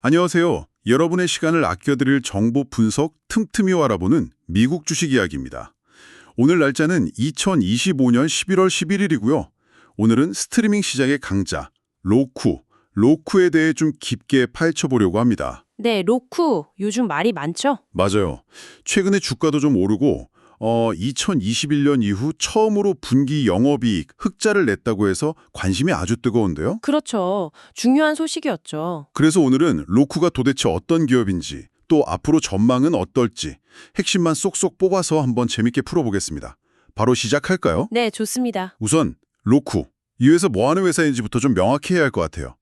안녕하세요. 여러분의 시간을 아껴드릴 정보 분석 틈틈이 알아보는 미국 주식 이야기입니다. 오늘 날짜는 2025년 11월 11일이고요. 오늘은 스트리밍 시장의 강자, 로쿠, 로쿠에 대해 좀 깊게 파헤쳐보려고 합니다. 네, 로쿠. 요즘 말이 많죠? 맞아요. 최근에 주가도 좀 오르고 어, 2021년 이후 처음으로 분기 영업이익 흑자를 냈다고 해서 관심이 아주 뜨거운데요. 그렇죠. 중요한 소식이었죠. 그래서 오늘은 로쿠가 도대체 어떤 기업인지 또 앞으로 전망은 어떨지 핵심만 쏙쏙 뽑아서 한번 재밌게 풀어보겠습니다. 바로 시작할까요? 네, 좋습니다. 우선 로쿠. 이 회사 뭐 하는 회사인지부터 좀 명확히 해야 할 것 같아요.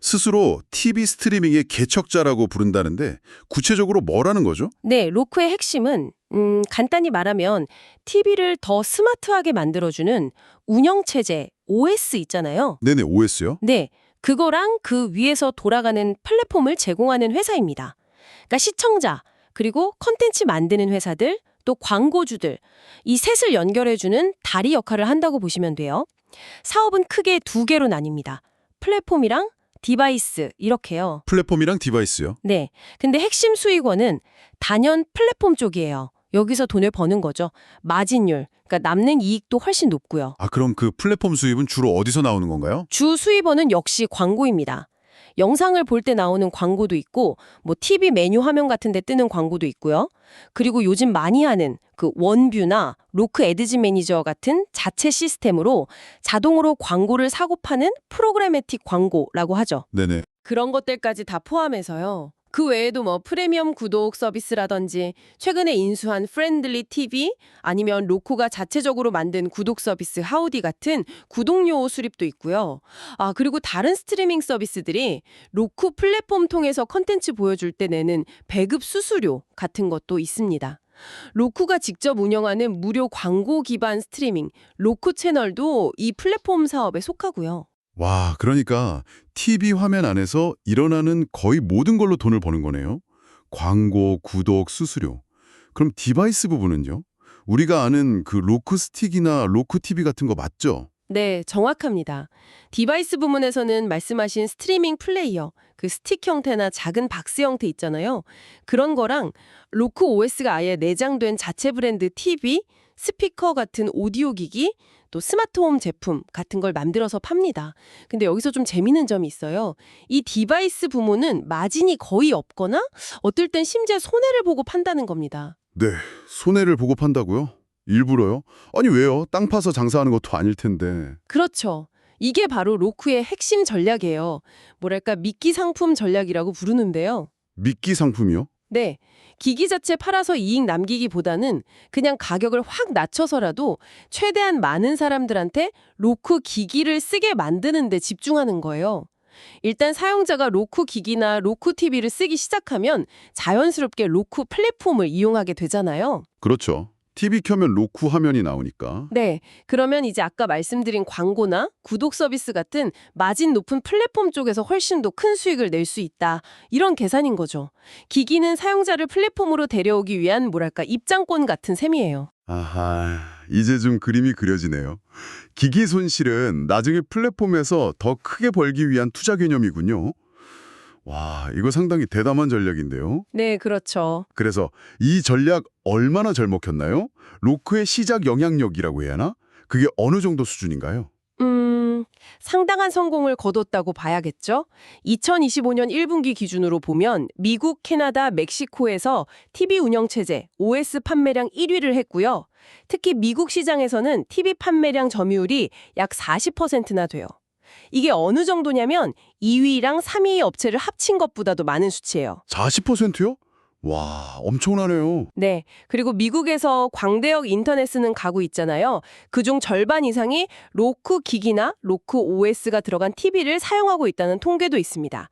스스로 TV 스트리밍의 개척자라고 부른다는데 구체적으로 뭐라는 거죠? 네, 로쿠의 핵심은 음, 간단히 말하면 TV를 더 스마트하게 만들어주는 운영체제 OS 있잖아요. 네네, OS요? 네, 그거랑 그 위에서 돌아가는 플랫폼을 제공하는 회사입니다. 그러니까 시청자, 그리고 컨텐츠 만드는 회사들, 또 광고주들, 이 셋을 연결해주는 다리 역할을 한다고 보시면 돼요. 사업은 크게 두 개로 나뉩니다. 플랫폼이랑 디바이스 이렇게요. 플랫폼이랑 디바이스요? 네. 근데 핵심 수익원은 단연 플랫폼 쪽이에요. 여기서 돈을 버는 거죠. 마진율, 그러니까 남는 이익도 훨씬 높고요. 아, 그럼 그 플랫폼 수입은 주로 어디서 나오는 건가요? 주 수입원은 역시 광고입니다. 영상을 볼 때 나오는 광고도 있고 뭐 TV 메뉴 화면 같은 데 뜨는 광고도 있고요. 그리고 요즘 많이 하는 그 원뷰나 로크 에드지 매니저 같은 자체 시스템으로 자동으로 광고를 사고 파는 프로그래매틱 광고라고 하죠. 네네. 그런 것들까지 다 포함해서요. 그 외에도 뭐 프리미엄 구독 서비스라든지 최근에 인수한 프렌들리 TV 아니면 로코가 자체적으로 만든 구독 서비스 하우디 같은 구독료 수립도 있고요. 아, 그리고 다른 스트리밍 서비스들이 로쿠 플랫폼 통해서 컨텐츠 보여줄 때 내는 배급 수수료 같은 것도 있습니다. 로쿠가 직접 운영하는 무료 광고 기반 스트리밍 로쿠 채널도 이 플랫폼 사업에 속하고요. 와, 그러니까 TV 화면 안에서 일어나는 거의 모든 걸로 돈을 버는 거네요. 광고, 구독, 수수료. 그럼 디바이스 부분은요? 우리가 아는 그 로크 스틱이나 로크 TV 같은 거 맞죠? 네, 정확합니다. 디바이스 부문에서는 말씀하신 스트리밍 플레이어, 그 스틱 형태나 작은 박스 형태 있잖아요. 그런 거랑 로크 OS가 아예 내장된 자체 브랜드 TV, 스피커 같은 오디오 기기, 또 스마트홈 제품 같은 걸 만들어서 팝니다. 근데 여기서 좀 재미있는 점이 있어요. 이 디바이스 부문은 마진이 거의 없거나 어떨 땐 심지어 손해를 보고 판다는 겁니다. 네, 손해를 보고 판다고요? 일부러요? 아니 왜요? 땅 파서 장사하는 것도 아닐 텐데. 그렇죠. 이게 바로 로쿠의 핵심 전략이에요. 뭐랄까 미끼 상품 전략이라고 부르는데요. 미끼 상품이요? 네. 기기 자체 팔아서 이익 남기기보다는 그냥 가격을 확 낮춰서라도 최대한 많은 사람들한테 로쿠 기기를 쓰게 만드는 데 집중하는 거예요. 일단 사용자가 로쿠 기기나 로쿠 TV를 쓰기 시작하면 자연스럽게 로쿠 플랫폼을 이용하게 되잖아요. 그렇죠. TV 켜면 로쿠 화면이 나오니까. 네. 그러면 이제 아까 말씀드린 광고나 구독 서비스 같은 마진 높은 플랫폼 쪽에서 훨씬 더 큰 수익을 낼 수 있다. 이런 계산인 거죠. 기기는 사용자를 플랫폼으로 데려오기 위한 뭐랄까 입장권 같은 셈이에요. 아하, 이제 좀 그림이 그려지네요. 기기 손실은 나중에 플랫폼에서 더 크게 벌기 위한 투자 개념이군요. 와, 이거 상당히 대담한 전략인데요. 네, 그렇죠. 그래서 이 전략 얼마나 잘 먹혔나요? 로크의 시작 영향력이라고 해야 하나? 그게 어느 정도 수준인가요? 음, 상당한 성공을 거뒀다고 봐야겠죠? 2025년 1분기 기준으로 보면 미국, 캐나다, 멕시코에서 TV 운영체제 OS 판매량 1위를 했고요. 특히 미국 시장에서는 TV 판매량 점유율이 약 40%나 돼요. 이게 어느 정도냐면 2위랑 3위 업체를 합친 것보다도 많은 수치예요. 40%요? 와, 엄청나네요. 네. 그리고 미국에서 광대역 인터넷 쓰는 가구 있잖아요. 그중 절반 이상이 로크 기기나 로크 OS가 들어간 TV를 사용하고 있다는 통계도 있습니다.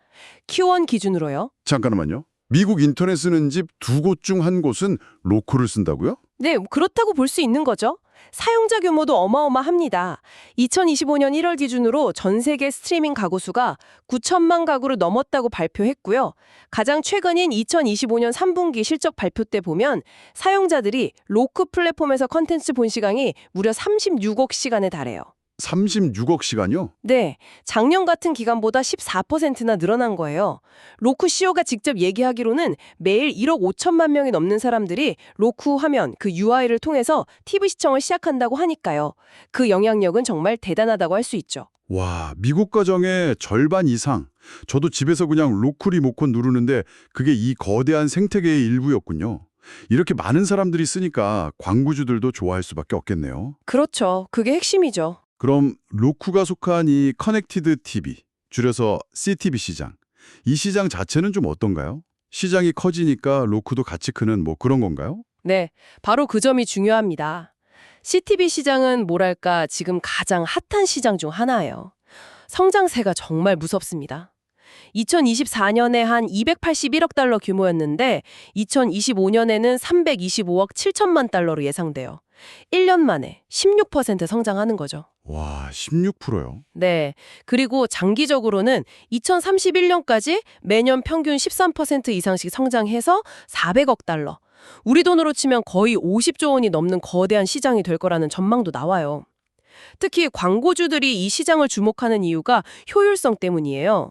Q1 기준으로요. 잠깐만요. 미국 인터넷 쓰는 집 두 곳 중 한 곳은 로크를 쓴다고요? 네, 그렇다고 볼 수 있는 거죠. 사용자 규모도 어마어마합니다. 2025년 1월 기준으로 전 세계 스트리밍 가구 수가 9천만 가구를 넘었다고 발표했고요. 가장 최근인 2025년 3분기 실적 발표 때 보면 사용자들이 로크 플랫폼에서 컨텐츠 본 시간이 무려 36억 시간에 달해요. 36억 시간요? 네, 작년 같은 기간보다 14%나 늘어난 거예요. 로쿠 CEO가 직접 얘기하기로는 매일 1억 5천만 명이 넘는 사람들이 로쿠 화면, 그 UI를 통해서 TV 시청을 시작한다고 하니까요. 그 영향력은 정말 대단하다고 할 수 있죠. 와, 미국 가정의 절반 이상. 저도 집에서 그냥 로크 리모컨 누르는데 그게 이 거대한 생태계의 일부였군요. 이렇게 많은 사람들이 쓰니까 광고주들도 좋아할 수밖에 없겠네요. 그렇죠. 그게 핵심이죠. 그럼 로쿠가 속한 이 커넥티드 TV, 줄여서 CTV 시장. 이 시장 자체는 좀 어떤가요? 시장이 커지니까 로쿠도 같이 크는 뭐 그런 건가요? 네, 바로 그 점이 중요합니다. CTV 시장은 뭐랄까 지금 가장 핫한 시장 중 하나예요. 성장세가 정말 무섭습니다. 2024년에 한 281억 달러 규모였는데 2025년에는 325억 7천만 달러로 예상돼요. 1년 만에 16% 성장하는 거죠. 와, 16%요? 네. 그리고 장기적으로는 2031년까지 매년 평균 13% 이상씩 성장해서 400억 달러. 우리 돈으로 치면 거의 50조 원이 넘는 거대한 시장이 될 거라는 전망도 나와요. 특히 광고주들이 이 시장을 주목하는 이유가 효율성 때문이에요.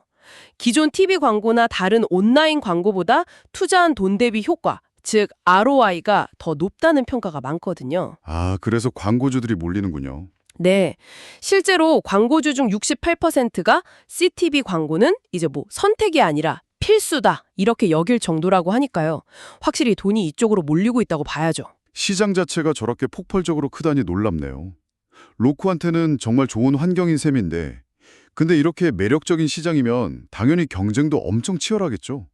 기존 TV 광고나 다른 온라인 광고보다 투자한 돈 대비 효과, 즉 ROI가 더 높다는 평가가 많거든요. 아, 그래서 광고주들이 몰리는군요. 네. 실제로 광고주 중 68%가 CTV 광고는 이제 뭐 선택이 아니라 필수다. 이렇게 여길 정도라고 하니까요. 확실히 돈이 이쪽으로 몰리고 있다고 봐야죠. 시장 자체가 저렇게 폭발적으로 크다니 놀랍네요. 로쿠한테는 정말 좋은 환경인 셈인데 근데 이렇게 매력적인 시장이면 당연히 경쟁도 엄청 치열하겠죠.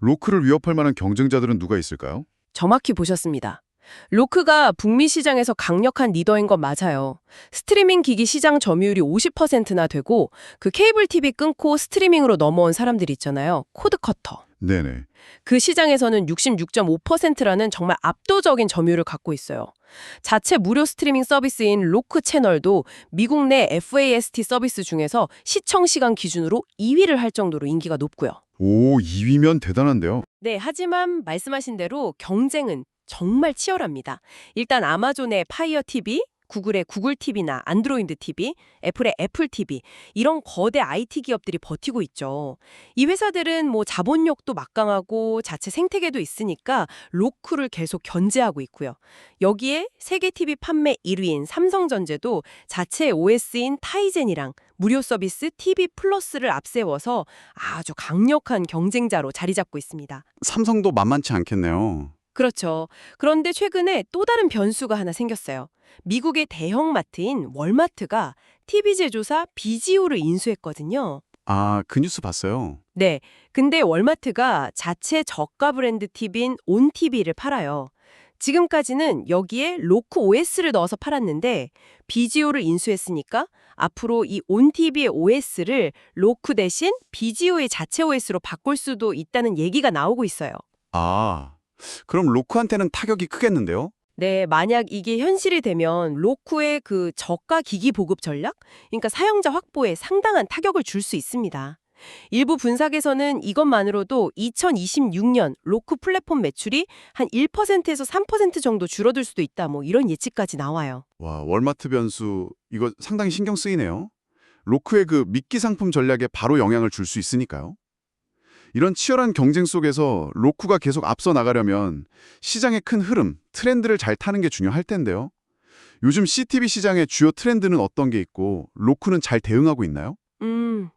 로크를 위협할 만한 경쟁자들은 누가 있을까요? 정확히 보셨습니다. 로크가 북미 시장에서 강력한 리더인 건 맞아요. 스트리밍 기기 시장 점유율이 50%나 되고 그 케이블 TV 끊고 스트리밍으로 넘어온 사람들 있잖아요. 코드커터. 네네. 그 시장에서는 66.5%라는 정말 압도적인 점유율을 갖고 있어요. 자체 무료 스트리밍 서비스인 로크 채널도 미국 내 FAST 서비스 중에서 시청 시간 기준으로 2위를 할 정도로 인기가 높고요. 오, 2위면 대단한데요. 네, 하지만 말씀하신 대로 경쟁은 정말 치열합니다. 일단 아마존의 파이어 TV, 구글의 구글 TV나 안드로이드 TV, 애플의 애플 TV 이런 거대 IT 기업들이 버티고 있죠. 이 회사들은 뭐 자본력도 막강하고 자체 생태계도 있으니까 로크를 계속 견제하고 있고요. 여기에 세계 TV 판매 1위인 삼성전자도 자체 OS인 타이젠이랑 무료 서비스 TV 플러스를 앞세워서 아주 강력한 경쟁자로 자리 잡고 있습니다. 삼성도 만만치 않겠네요. 그렇죠. 그런데 최근에 또 다른 변수가 하나 생겼어요. 미국의 대형 마트인 월마트가 TV 제조사 비지오를 인수했거든요. 아, 그 뉴스 봤어요. 네. 근데 월마트가 자체 저가 브랜드 TV인 온TV를 팔아요. 지금까지는 여기에 로크 OS를 넣어서 팔았는데 비지오를 인수했으니까 앞으로 이 온TV의 OS를 로크 대신 비지오의 자체 OS로 바꿀 수도 있다는 얘기가 나오고 있어요. 아, 그럼 로크한테는 타격이 크겠는데요? 네, 만약 이게 현실이 되면 로쿠의 그 저가 기기 보급 전략, 그러니까 사용자 확보에 상당한 타격을 줄 수 있습니다. 일부 분석에서는 이것만으로도 2026년 로쿠 플랫폼 매출이 한 1%에서 3% 정도 줄어들 수도 있다. 뭐 이런 예측까지 나와요. 와, 월마트 변수 이거 상당히 신경 쓰이네요. 로크의 그 미끼 상품 전략에 바로 영향을 줄 수 있으니까요. 이런 치열한 경쟁 속에서 로쿠가 계속 앞서 나가려면 시장의 큰 흐름, 트렌드를 잘 타는 게 중요할 텐데요. 요즘 CTV 시장의 주요 트렌드는 어떤 게 있고 로쿠는 잘 대응하고 있나요? 음,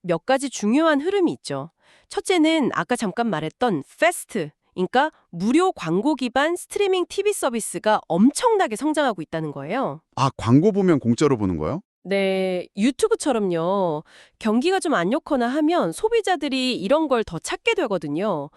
몇 가지 중요한 흐름이 있죠. 첫째는 아까 잠깐 말했던 패스트, 그러니까 무료 광고 기반 스트리밍 TV 서비스가 엄청나게 성장하고 있다는 거예요. 아, 광고 보면 공짜로 보는 거요? 네, 유튜브처럼요. 경기가 좀 안 좋거나 하면 소비자들이 이런 걸 더 찾게 되거든요.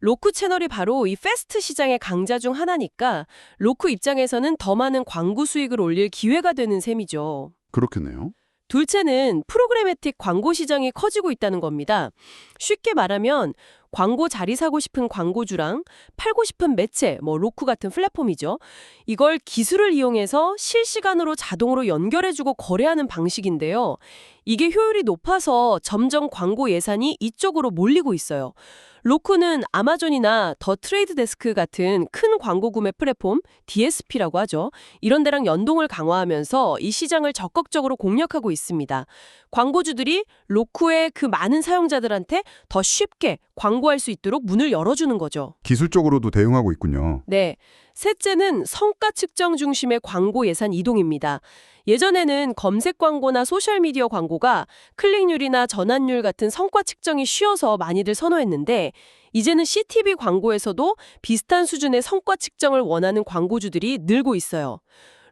로크 채널이 바로 이 패스트 시장의 강자 중 하나니까 로크 입장에서는 더 많은 광고 수익을 올릴 기회가 되는 셈이죠. 그렇겠네요. 둘째는 프로그래매틱 광고 시장이 커지고 있다는 겁니다. 쉽게 말하면 광고 자리 사고 싶은 광고주랑 팔고 싶은 매체, 뭐 로쿠 같은 플랫폼이죠. 이걸 기술을 이용해서 실시간으로 자동으로 연결해주고 거래하는 방식인데요. 이게 효율이 높아서 점점 광고 예산이 이쪽으로 몰리고 있어요. 로쿠는 아마존이나 더 트레이드 데스크 같은 큰 광고 구매 플랫폼 DSP라고 하죠. 이런 데랑 연동을 강화하면서 이 시장을 적극적으로 공략하고 있습니다. 광고주들이 로쿠의 그 많은 사용자들한테 더 쉽게 광고할 수 있도록 문을 열어주는 거죠. 기술적으로도 대응하고 있군요. 네. 셋째는 성과 측정 중심의 광고 예산 이동입니다. 예전에는 검색 광고나 소셜미디어 광고가 클릭률이나 전환율 같은 성과 측정이 쉬워서 많이들 선호했는데 이제는 CTV 광고에서도 비슷한 수준의 성과 측정을 원하는 광고주들이 늘고 있어요.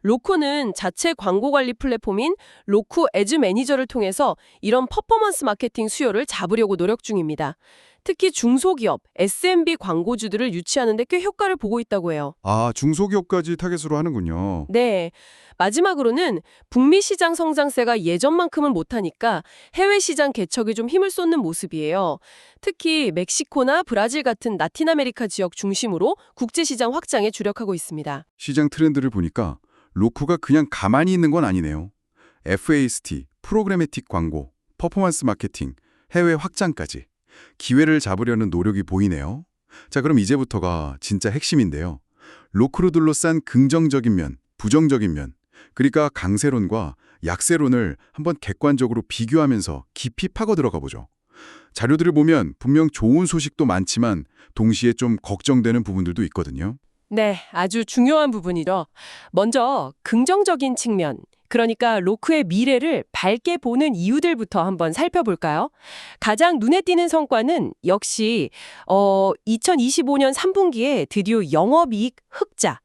로코는 자체 광고 관리 플랫폼인 로쿠 에즈 매니저를 통해서 이런 퍼포먼스 마케팅 수요를 잡으려고 노력 중입니다. 특히 중소기업, SMB 광고주들을 유치하는 데 꽤 효과를 보고 있다고 해요. 아, 중소기업까지 타겟으로 하는군요. 네. 마지막으로는 북미 시장 성장세가 예전만큼은 못하니까 해외 시장 개척에 좀 힘을 쏟는 모습이에요. 특히 멕시코나 브라질 같은 라틴 아메리카 지역 중심으로 국제 시장 확장에 주력하고 있습니다. 시장 트렌드를 보니까 로쿠가 그냥 가만히 있는 건 아니네요. FAST, 프로그래매틱 광고, 퍼포먼스 마케팅, 해외 확장까지 기회를 잡으려는 노력이 보이네요. 자, 그럼 이제부터가 진짜 핵심인데요. 로쿠로 둘러싼 긍정적인 면, 부정적인 면, 그러니까 강세론과 약세론을 한번 객관적으로 비교하면서 깊이 파고 들어가 보죠. 자료들을 보면 분명 좋은 소식도 많지만 동시에 좀 걱정되는 부분들도 있거든요. 네, 아주 중요한 부분이죠. 먼저 긍정적인 측면, 그러니까 로크의 미래를 밝게 보는 이유들부터 한번 살펴볼까요? 가장 눈에 띄는 성과는 역시 어 2025년 3분기에 드디어 영업이익 흑자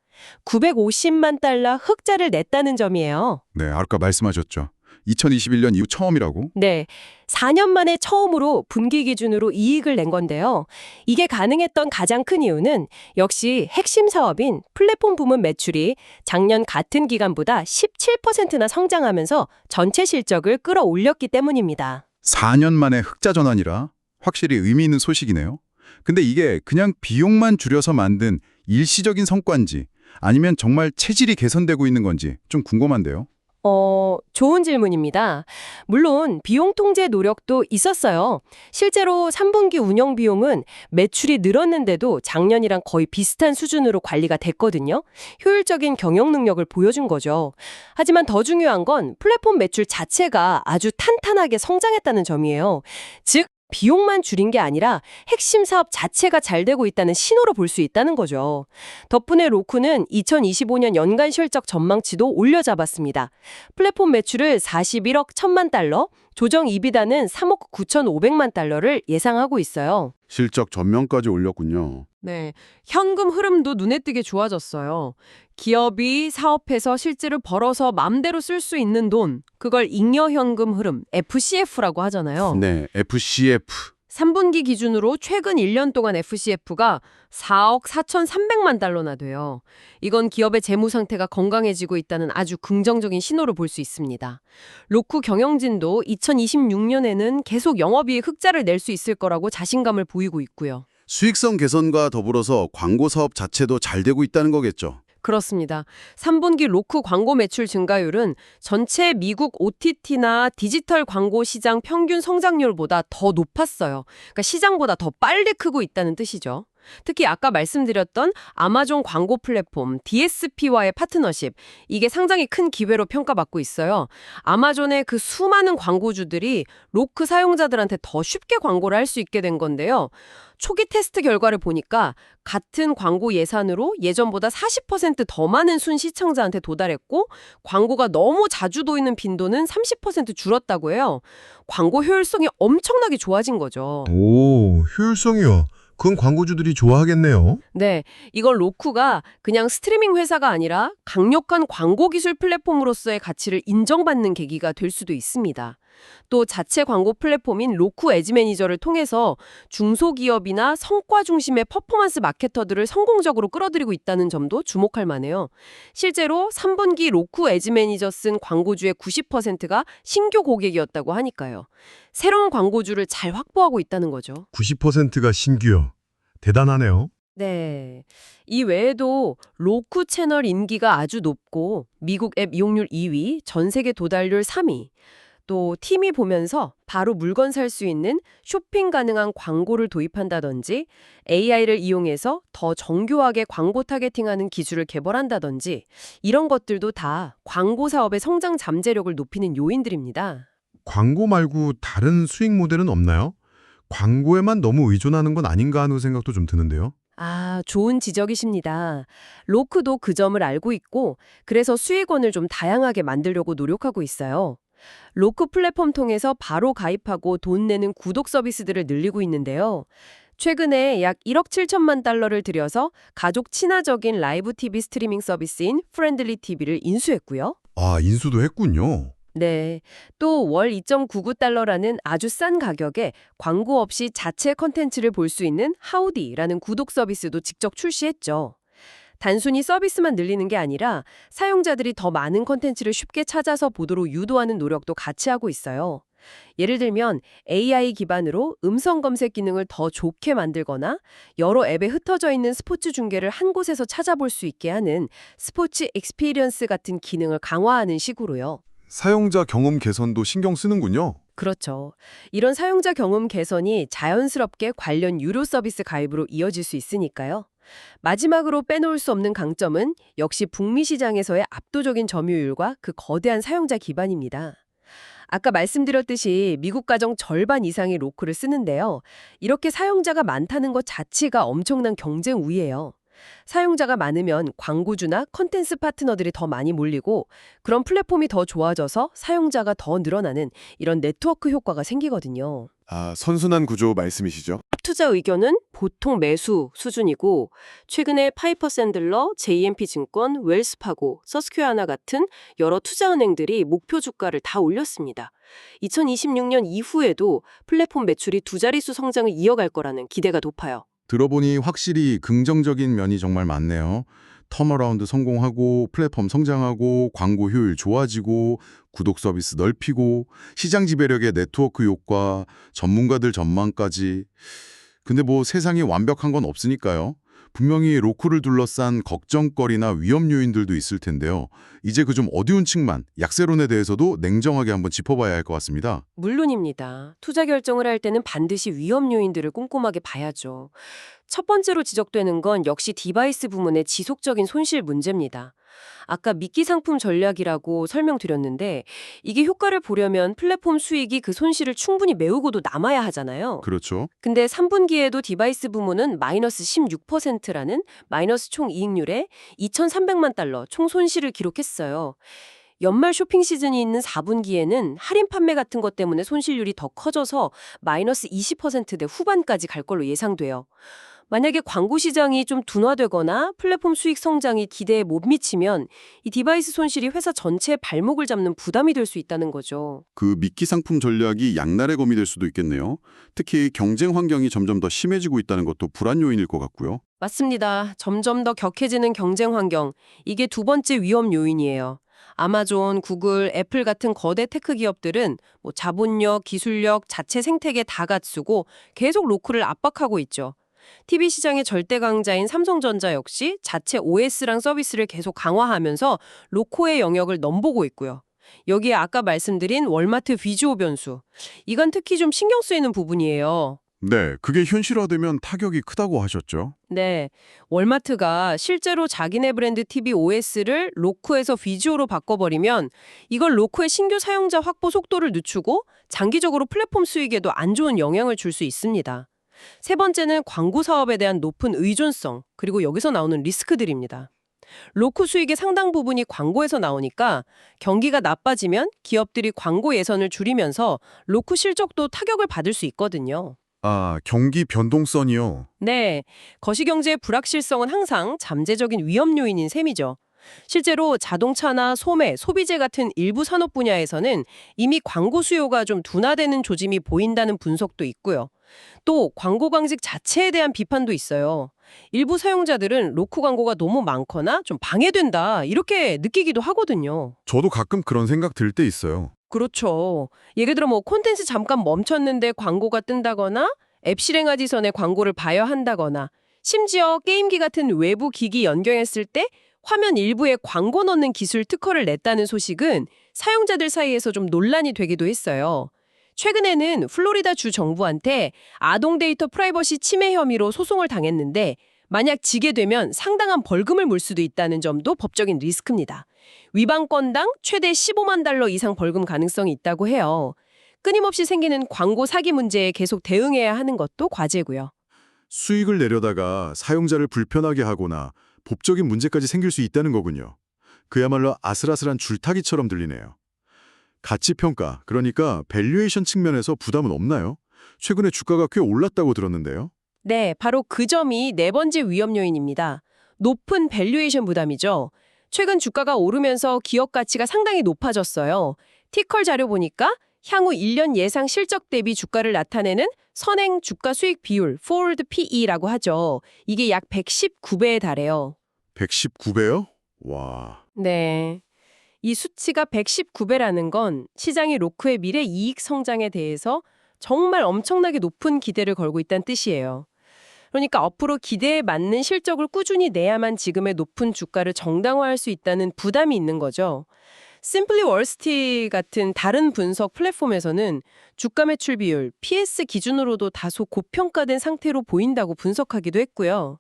950만 달러 흑자를 냈다는 점이에요. 네, 아까 말씀하셨죠. 2021년 이후 처음이라고? 네. 4년 만에 처음으로 분기 기준으로 이익을 낸 건데요. 이게 가능했던 가장 큰 이유는 역시 핵심 사업인 플랫폼 부문 매출이 작년 같은 기간보다 17%나 성장하면서 전체 실적을 끌어올렸기 때문입니다. 4년 만에 흑자 전환이라 확실히 의미 있는 소식이네요. 근데 이게 그냥 비용만 줄여서 만든 일시적인 성과인지 아니면 정말 체질이 개선되고 있는 건지 좀 궁금한데요. 어, 좋은 질문입니다. 물론 비용 통제 노력도 있었어요. 실제로 3분기 운영 비용은 매출이 늘었는데도 작년이랑 거의 비슷한 수준으로 관리가 됐거든요. 효율적인 경영 능력을 보여준 거죠. 하지만 더 중요한 건 플랫폼 매출 자체가 아주 탄탄하게 성장했다는 점이에요. 즉 비용만 줄인 게 아니라 핵심 사업 자체가 잘 되고 있다는 신호로 볼 수 있다는 거죠. 덕분에 로쿠는 2025년 연간 실적 전망치도 올려잡았습니다. 플랫폼 매출을 41억 1천만 달러, 조정 이비다는 3억 9,500만 달러를 예상하고 있어요. 실적 전면까지 올렸군요. 네, 현금 흐름도 눈에 띄게 좋아졌어요. 기업이 사업해서 실제로 벌어서 맘대로 쓸 수 있는 돈, 그걸 잉여 현금 흐름, FCF라고 하잖아요. 네, FCF. 3분기 기준으로 최근 1년 동안 FCF가 4억 4,300만 달러나 돼요. 이건 기업의 재무 상태가 건강해지고 있다는 아주 긍정적인 신호를 볼수 있습니다. 로쿠 경영진도 2026년에는 계속 영업이익 흑자를 낼 수 있을 거라고 자신감을 보이고 있고요. 수익성 개선과 더불어서 광고 사업 자체도 잘 되고 있다는 거겠죠. 그렇습니다. 3분기 로크 광고 매출 증가율은 전체 미국 OTT나 디지털 광고 시장 평균 성장률보다 더 높았어요. 그러니까 시장보다 더 빨리 크고 있다는 뜻이죠. 특히 아까 말씀드렸던 아마존 광고 플랫폼 DSP와의 파트너십, 이게 상당히 큰 기회로 평가받고 있어요. 아마존의 그 수많은 광고주들이 로크 사용자들한테 더 쉽게 광고를 할 수 있게 된 건데요. 초기 테스트 결과를 보니까 같은 광고 예산으로 예전보다 40%더 많은 순 시청자한테 도달했고 광고가 너무 자주 도이는 빈도는 30% 줄었다고 해요. 광고 효율성이 엄청나게 좋아진 거죠. 오, 효율성이요. 그건 광고주들이 좋아하겠네요. 네, 이걸 로쿠가 그냥 스트리밍 회사가 아니라 강력한 광고 기술 플랫폼으로서의 가치를 인정받는 계기가 될 수도 있습니다. 또 자체 광고 플랫폼인 로쿠 에지 매니저를 통해서 중소기업이나 성과 중심의 퍼포먼스 마케터들을 성공적으로 끌어들이고 있다는 점도 주목할 만해요. 실제로 3분기 로쿠 에지 매니저 쓴 광고주의 90%가 신규 고객이었다고 하니까요. 새로운 광고주를 잘 확보하고 있다는 거죠. 90%가 신규요. 대단하네요. 네. 이 외에도 로쿠 채널 인기가 아주 높고 미국 앱 이용률 2위, 전 세계 도달률 3위, 또 팀이 보면서 바로 물건 살 수 있는 쇼핑 가능한 광고를 도입한다든지 AI를 이용해서 더 정교하게 광고 타겟팅하는 기술을 개발한다든지 이런 것들도 다 광고 사업의 성장 잠재력을 높이는 요인들입니다. 광고 말고 다른 수익 모델은 없나요? 광고에만 너무 의존하는 건 아닌가 하는 생각도 좀 드는데요. 아, 좋은 지적이십니다. 로크도 그 점을 알고 있고 그래서 수익원을 좀 다양하게 만들려고 노력하고 있어요. 로크 플랫폼 통해서 바로 가입하고 돈 내는 구독 서비스들을 늘리고 있는데요. 최근에 약 1억 7천만 달러를 들여서 가족 친화적인 라이브 TV 스트리밍 서비스인 프렌들리 TV를 인수했고요. 아, 인수도 했군요. 네. 또 월 2.99달러라는 아주 싼 가격에 광고 없이 자체 컨텐츠를 볼 수 있는 하우디라는 구독 서비스도 직접 출시했죠. 단순히 서비스만 늘리는 게 아니라 사용자들이 더 많은 컨텐츠를 쉽게 찾아서 보도록 유도하는 노력도 같이 하고 있어요. 예를 들면 AI 기반으로 음성 검색 기능을 더 좋게 만들거나 여러 앱에 흩어져 있는 스포츠 중계를 한 곳에서 찾아볼 수 있게 하는 스포츠 익스피리언스 같은 기능을 강화하는 식으로요. 사용자 경험 개선도 신경 쓰는군요. 그렇죠. 이런 사용자 경험 개선이 자연스럽게 관련 유료 서비스 가입으로 이어질 수 있으니까요. 마지막으로 빼놓을 수 없는 강점은 역시 북미 시장에서의 압도적인 점유율과 그 거대한 사용자 기반입니다. 아까 말씀드렸듯이 미국 가정 절반 이상이 로크를 쓰는데요. 이렇게 사용자가 많다는 것 자체가 엄청난 경쟁 우위예요. 사용자가 많으면 광고주나 컨텐츠 파트너들이 더 많이 몰리고 그런 플랫폼이 더 좋아져서 사용자가 더 늘어나는 이런 네트워크 효과가 생기거든요. 아, 선순환 구조 말씀이시죠? 투자 의견은 보통 매수 수준이고 최근에 파이퍼 샌들러, JMP 증권, 웰스파고, 서스큐아나 같은 여러 투자은행들이 목표 주가를 다 올렸습니다. 2026년 이후에도 플랫폼 매출이 두 자릿수 성장을 이어갈 거라는 기대가 높아요. 들어보니 확실히 긍정적인 면이 정말 많네요. 텀어라운드 성공하고 플랫폼 성장하고 광고 효율 좋아지고 구독 서비스 넓히고 시장 지배력의 네트워크 효과, 전문가들 전망까지. 근데 뭐 세상이 완벽한 건 없으니까요. 분명히 로크를 둘러싼 걱정거리나 위험 요인들도 있을 텐데요. 이제 그 좀 어두운 측만, 약세론에 대해서도 냉정하게 한번 짚어봐야 할 것 같습니다. 물론입니다. 투자 결정을 할 때는 반드시 위험 요인들을 꼼꼼하게 봐야죠. 첫 번째로 지적되는 건 역시 디바이스 부문의 지속적인 손실 문제입니다. 아까 미끼 상품 전략이라고 설명드렸는데 이게 효과를 보려면 플랫폼 수익이 그 손실을 충분히 메우고도 남아야 하잖아요. 그렇죠. 근데 3분기에도 디바이스 부문은 마이너스 16%라는 마이너스 총 이익률에 2,300만 달러 총 손실을 기록했어요. 연말 쇼핑 시즌이 있는 4분기에는 할인 판매 같은 것 때문에 손실률이 더 커져서 마이너스 20%대 후반까지 갈 걸로 예상돼요. 만약에 광고 시장이 좀 둔화되거나 플랫폼 수익 성장이 기대에 못 미치면 이 디바이스 손실이 회사 전체의 발목을 잡는 부담이 될 수 있다는 거죠. 그 미끼 상품 전략이 양날의 검이 될 수도 있겠네요. 특히 경쟁 환경이 점점 더 심해지고 있다는 것도 불안 요인일 것 같고요. 맞습니다. 점점 더 격해지는 경쟁 환경. 이게 두 번째 위험 요인이에요. 아마존, 구글, 애플 같은 거대 테크 기업들은 뭐 자본력, 기술력, 자체 생태계 다 갖추고 계속 로크를 압박하고 있죠. TV 시장의 절대 강자인 삼성전자 역시 자체 OS랑 서비스를 계속 강화하면서 로코의 영역을 넘보고 있고요. 여기에 아까 말씀드린 월마트 비주오 변수. 이건 특히 좀 신경 쓰이는 부분이에요. 네, 그게 현실화되면 타격이 크다고 하셨죠. 네. 월마트가 실제로 자기네 브랜드 TV OS를 로크에서 비주오로 바꿔버리면 이걸 로크의 신규 사용자 확보 속도를 늦추고 장기적으로 플랫폼 수익에도 안 좋은 영향을 줄 수 있습니다. 세 번째는 광고 사업에 대한 높은 의존성, 그리고 여기서 나오는 리스크들입니다. 로크 수익의 상당 부분이 광고에서 나오니까 경기가 나빠지면 기업들이 광고 예산을 줄이면서 로크 실적도 타격을 받을 수 있거든요. 아, 경기 변동성이요. 네, 거시경제의 불확실성은 항상 잠재적인 위험 요인인 셈이죠. 실제로 자동차나 소매, 소비재 같은 일부 산업 분야에서는 이미 광고 수요가 좀 둔화되는 조짐이 보인다는 분석도 있고요. 또 광고 광직 자체에 대한 비판도 있어요. 일부 사용자들은 로크 광고가 너무 많거나 좀 방해된다 이렇게 느끼기도 하거든요. 저도 가끔 그런 생각 들 때 있어요. 그렇죠. 예를 들어 뭐 콘텐츠 잠깐 멈췄는데 광고가 뜬다거나 앱 실행하기 전에 광고를 봐야 한다거나 심지어 게임기 같은 외부 기기 연결했을 때 화면 일부에 광고 넣는 기술 특허를 냈다는 소식은 사용자들 사이에서 좀 논란이 되기도 했어요. 최근에는 플로리다 주 정부한테 아동 데이터 프라이버시 침해 혐의로 소송을 당했는데 만약 지게 되면 상당한 벌금을 물 수도 있다는 점도 법적인 리스크입니다. 위반 건당 최대 15만 달러 이상 벌금 가능성이 있다고 해요. 끊임없이 생기는 광고 사기 문제에 계속 대응해야 하는 것도 과제고요. 수익을 내려다가 사용자를 불편하게 하거나 법적인 문제까지 생길 수 있다는 거군요. 그야말로 아슬아슬한 줄타기처럼 들리네요. 가치 평가, 그러니까 밸류에이션 측면에서 부담은 없나요? 최근에 주가가 꽤 올랐다고 들었는데요. 네, 바로 그 점이 네 번째 위험 요인입니다. 높은 밸류에이션 부담이죠. 최근 주가가 오르면서 기업 가치가 상당히 높아졌어요. 티컬 자료 보니까 향후 1년 예상 실적 대비 주가를 나타내는 선행 주가 수익 비율, forward PE라고 하죠. 이게 약 119배에 달해요. 119배요? 와, 네. 이 수치가 119배라는 건 시장이 로크의 미래 이익 성장에 대해서 정말 엄청나게 높은 기대를 걸고 있다는 뜻이에요. 그러니까 앞으로 기대에 맞는 실적을 꾸준히 내야만 지금의 높은 주가를 정당화할 수 있다는 부담이 있는 거죠. 심플리 월스티 같은 다른 분석 플랫폼에서는 주가 매출 비율, PS 기준으로도 다소 고평가된 상태로 보인다고 분석하기도 했고요.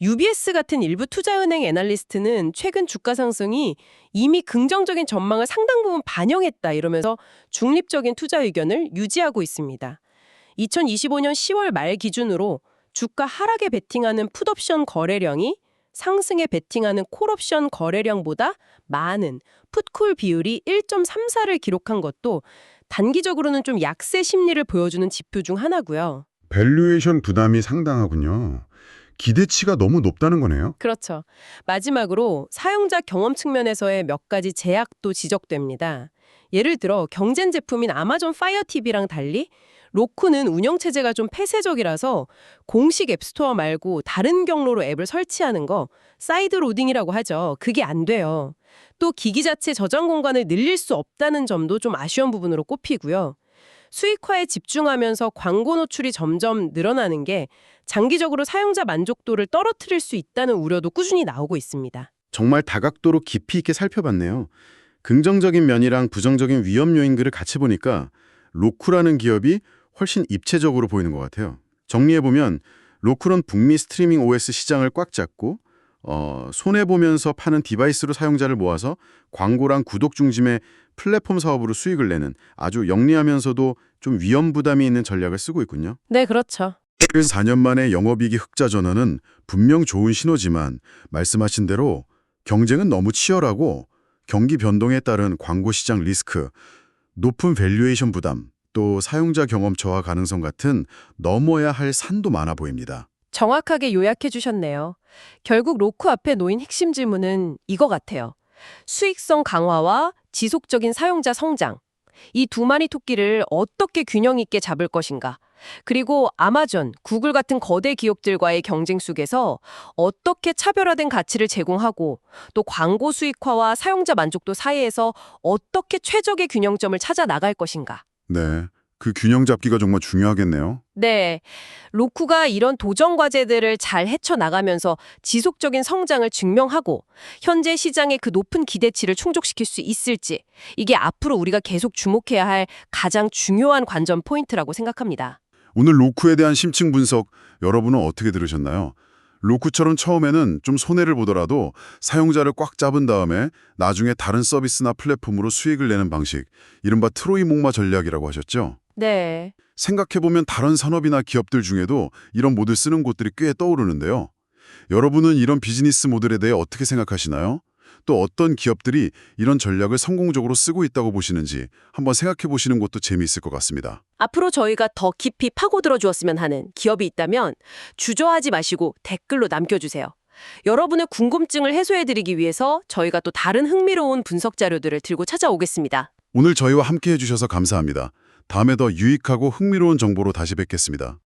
UBS 같은 일부 투자은행 애널리스트는 최근 주가 상승이 이미 긍정적인 전망을 상당 부분 반영했다 이러면서 중립적인 투자 의견을 유지하고 있습니다. 2025년 10월 말 기준으로 주가 하락에 베팅하는 풋옵션 거래량이 상승에 베팅하는 콜옵션 거래량보다 많은 풋콜 비율이 1.34를 기록한 것도 단기적으로는 좀 약세 심리를 보여주는 지표 중 하나고요. 밸류에이션 부담이 상당하군요. 기대치가 너무 높다는 거네요. 그렇죠. 마지막으로 사용자 경험 측면에서의 몇 가지 제약도 지적됩니다. 예를 들어 경쟁 제품인 아마존 파이어 TV랑 달리 로쿠는 운영 체제가 좀 폐쇄적이라서 공식 앱스토어 말고 다른 경로로 앱을 설치하는 거 사이드 로딩이라고 하죠. 그게 안 돼요. 또 기기 자체 저장 공간을 늘릴 수 없다는 점도 좀 아쉬운 부분으로 꼽히고요. 수익화에 집중하면서 광고 노출이 점점 늘어나는 게 장기적으로 사용자 만족도를 떨어뜨릴 수 있다는 우려도 꾸준히 나오고 있습니다. 정말 다각도로 깊이 있게 살펴봤네요. 긍정적인 면이랑 부정적인 위험 요인들을 같이 보니까 로쿠라는 기업이 훨씬 입체적으로 보이는 것 같아요. 정리해보면 로쿠는 북미 스트리밍 OS 시장을 꽉 잡고 어, 손해보면서 파는 디바이스로 사용자를 모아서 광고랑 구독 중심의 플랫폼 사업으로 수익을 내는 아주 영리하면서도 좀 위험 부담이 있는 전략을 쓰고 있군요. 네, 그렇죠. 4년 만에 영업이익이 흑자 전환은 분명 좋은 신호지만 말씀하신 대로 경쟁은 너무 치열하고 경기 변동에 따른 광고 시장 리스크, 높은 밸류에이션 부담, 또 사용자 경험 저하 가능성 같은 넘어야 할 산도 많아 보입니다. 정확하게 요약해 주셨네요. 결국 로쿠 앞에 놓인 핵심 질문은 이거 같아요. 수익성 강화와 지속적인 사용자 성장. 이 두 마리 토끼를 어떻게 균형 있게 잡을 것인가. 그리고 아마존, 구글 같은 거대 기업들과의 경쟁 속에서 어떻게 차별화된 가치를 제공하고 또 광고 수익화와 사용자 만족도 사이에서 어떻게 최적의 균형점을 찾아 나갈 것인가. 네, 그 균형 잡기가 정말 중요하겠네요. 네. 로쿠가 이런 도전 과제들을 잘 헤쳐나가면서 지속적인 성장을 증명하고 현재 시장의 그 높은 기대치를 충족시킬 수 있을지 이게 앞으로 우리가 계속 주목해야 할 가장 중요한 관전 포인트라고 생각합니다. 오늘 로쿠에 대한 심층 분석 여러분은 어떻게 들으셨나요? 로쿠처럼 처음에는 좀 손해를 보더라도 사용자를 꽉 잡은 다음에 나중에 다른 서비스나 플랫폼으로 수익을 내는 방식, 이른바 트로이 목마 전략이라고 하셨죠? 네. 생각해보면 다른 산업이나 기업들 중에도 이런 모델 쓰는 곳들이 꽤 떠오르는데요. 여러분은 이런 비즈니스 모델에 대해 어떻게 생각하시나요? 또 어떤 기업들이 이런 전략을 성공적으로 쓰고 있다고 보시는지 한번 생각해 보시는 것도 재미있을 것 같습니다. 앞으로 저희가 더 깊이 파고들어 주었으면 하는 기업이 있다면 주저하지 마시고 댓글로 남겨주세요. 여러분의 궁금증을 해소해드리기 위해서 저희가 또 다른 흥미로운 분석 자료들을 들고 찾아오겠습니다. 오늘 저희와 함께 해주셔서 감사합니다. 다음에 더 유익하고 흥미로운 정보로 다시 뵙겠습니다.